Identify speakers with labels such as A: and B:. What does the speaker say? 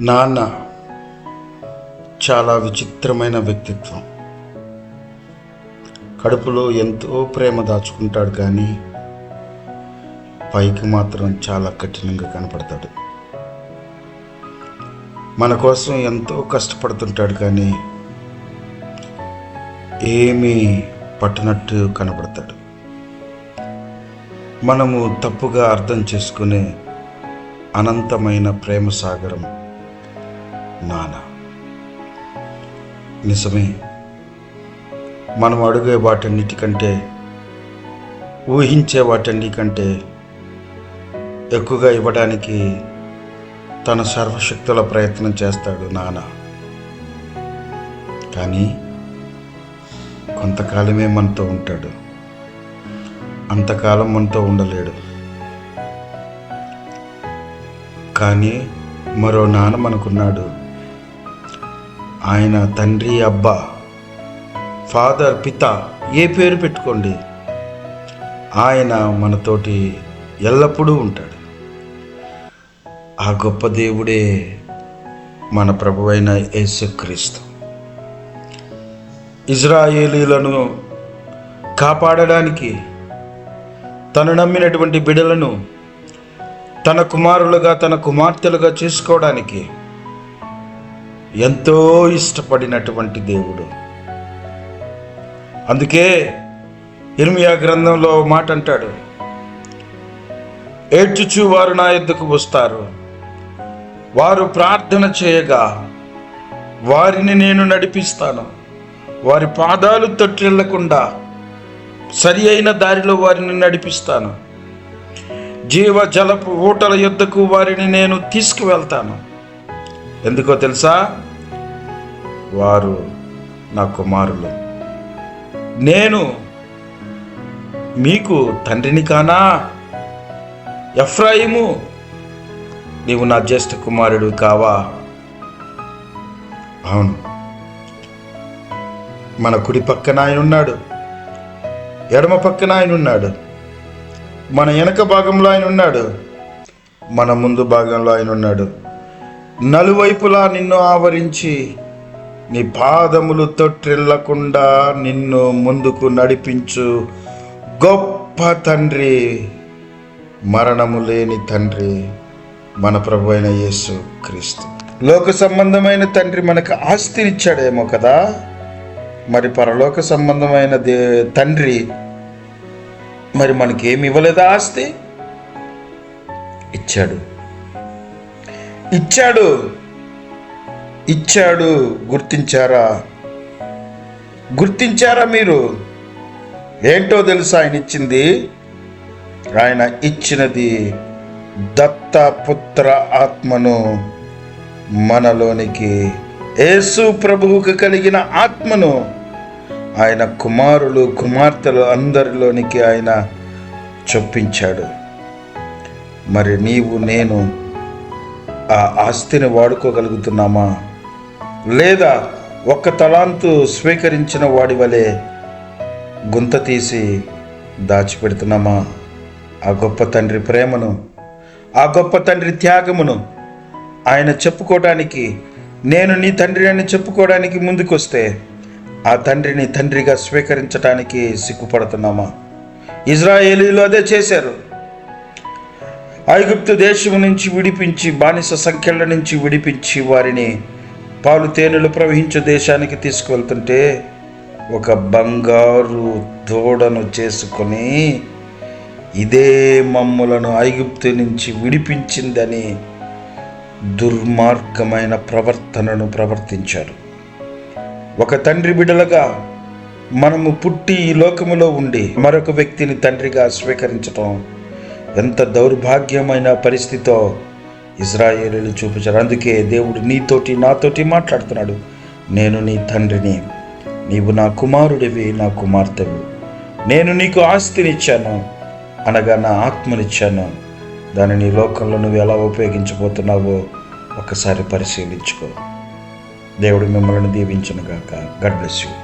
A: నాన్న చాలా విచిత్రమైన వ్యక్తిత్వం. కడుపులో ఎంతో ప్రేమ దాచుకుంటాడు కానీ పైకి మాత్రం చాలా కఠినంగా కనపడతాడు. మన కోసం ఎంతో కష్టపడుతుంటాడు కానీ ఏమీ పట్టనట్టు కనపడతాడు. మనము తప్పుగా అర్థం చేసుకునే అనంతమైన ప్రేమ సాగరం నాన్న నిజమే మనం అడిగే వాటన్నిటికంటే ఊహించే వాటన్నిటికంటే ఎక్కువగా ఇవ్వడానికి తన సర్వశక్తుల ప్రయత్నం చేస్తాడు నాన్న కానీ కొంతకాలమే మనతో ఉంటాడు. అంతకాలం మనతో ఉండలేడు. కానీ మరో నాన్న మనకున్నాడు. ఆయన తండ్రి అబ్బా ఫాదర్ పిత ఏ పేరు పెట్టుకోండి. ఆయన మనతోటి ఎల్లప్పుడూ ఉంటాడు. ఆ గొప్ప దేవుడే మన ప్రభువైన యేసుక్రీస్తు. ఇజ్రాయేలీలను కాపాడడానికి తను నమ్మినటువంటి బిడలను తన కుమారులుగా తన కుమార్తెలుగా చేసుకోవడానికి ఎంతో ఇష్టపడినటువంటి దేవుడు. అందుకే ఇర్మియా గ్రంథంలో మాట అంటాడు. ఏడ్చుచు వారు నా ఎద్దుకు వస్తారు. వారు ప్రార్థన చేయగా వారిని నేను నడిపిస్తాను. వారి పాదాలు తొట్టిల్లకుండా సరి అయిన దారిలో వారిని నడిపిస్తాను. జీవ జలపు ఊటల యుద్ధకు వారిని నేను తీసుకువెళ్తాను. ఎందుకో తెలుసా? వారు నా కుమారులు. నేను మీకు తండ్రిని కానా? ఎఫ్రాయిము నీవు నా జ్యేష్ఠ కుమారుడు కావా? అవును. మన కుడి పక్కన ఆయన ఉన్నాడు. ఎడమ పక్కన ఆయన ఉన్నాడు. మన వెనక భాగంలో ఆయన ఉన్నాడు. మన ముందు భాగంలో ఆయన ఉన్నాడు. నలువైపులా నిన్ను ఆవరించి నీ పాదములు తొట్టిల్లకుండా నిన్ను ముందుకు నడిపించు. గొప్ప తండ్రి మరణము లేని తండ్రి మన ప్రభు అయిన యేసు క్రీస్తు. లోక సంబంధమైన తండ్రి మనకు ఆస్తినిచ్చాడేమో కదా? మరి పరలోక సంబంధమైన దే తండ్రి మరి మనకేమి ఇవ్వలేదా ఆస్తి? ఇచ్చాడు. ఇచ్చాడు. ఇచ్చాడు గుర్తించారా? గుర్తించారా మీరు? ఏంటో తెలుసా ఆయన ఇచ్చింది? ఆయన ఇచ్చినది దత్తపుత్ర ఆత్మను మనలోనికి యేసు ప్రభువుకు కలిగిన ఆత్మను ఆయన కుమారులు కుమార్తెలు అందరిలోనికి ఆయన చొప్పించాడు. మరి నీవు నేను ఆ ఆస్తిని వాడుకోగలుగుతున్నామా? లేదా ఒక్క తలాంతు స్వీకరించిన వాడి వలె గుంత తీసి దాచిపెడుతున్నామా? ఆ గొప్ప తండ్రి ప్రేమను ఆ గొప్ప తండ్రి త్యాగమును ఆయన చెప్పుకోవడానికి నేను నీ తండ్రి అని చెప్పుకోవడానికి ముందుకొస్తే ఆ తండ్రిని తండ్రిగా స్వీకరించడానికి సిగ్గుపడుతున్నామా? ఇజ్రాయేలీలు అదే చేశారు. ఐగుప్తు దేశం నుంచి విడిపించి బానిస సంఖ్యల నుంచి విడిపించి వారిని పాలు తేనెలు ప్రవహించే దేశానికి తీసుకువెళ్తుంటే ఒక బంగారు దూడను చేసుకొని ఇదే మమ్ములను ఐగుప్తు నుంచి విడిపించిందని దుర్మార్గమైన ప్రవర్తనను ప్రవర్తించారు ఒక తండ్రి బిడలగా మనము పుట్టి ఈ లోకములో ఉండి మరొక వ్యక్తిని తండ్రిగా స్వీకరించటం ఎంత దౌర్భాగ్యమైన పరిస్థితితో ఇజ్రాయేలీలు చూపించారు. అందుకే దేవుడు నీతోటి నాతోటి మాట్లాడుతున్నాడు. నేను నీ తండ్రిని నీవు నా కుమారుడివి నా కుమార్తెవి. నేను నీకు ఆస్తినిచ్చాను అనగా నా ఆత్మనిచ్చాను. దానిని నీ లోకంలో నువ్వు ఎలా ఉపయోగించబోతున్నావో ఒకసారి పరిశీలించుకో. దేవుడు మిమ్మల్ని దీవించను గాక గడ్ బ్లెస్ యూ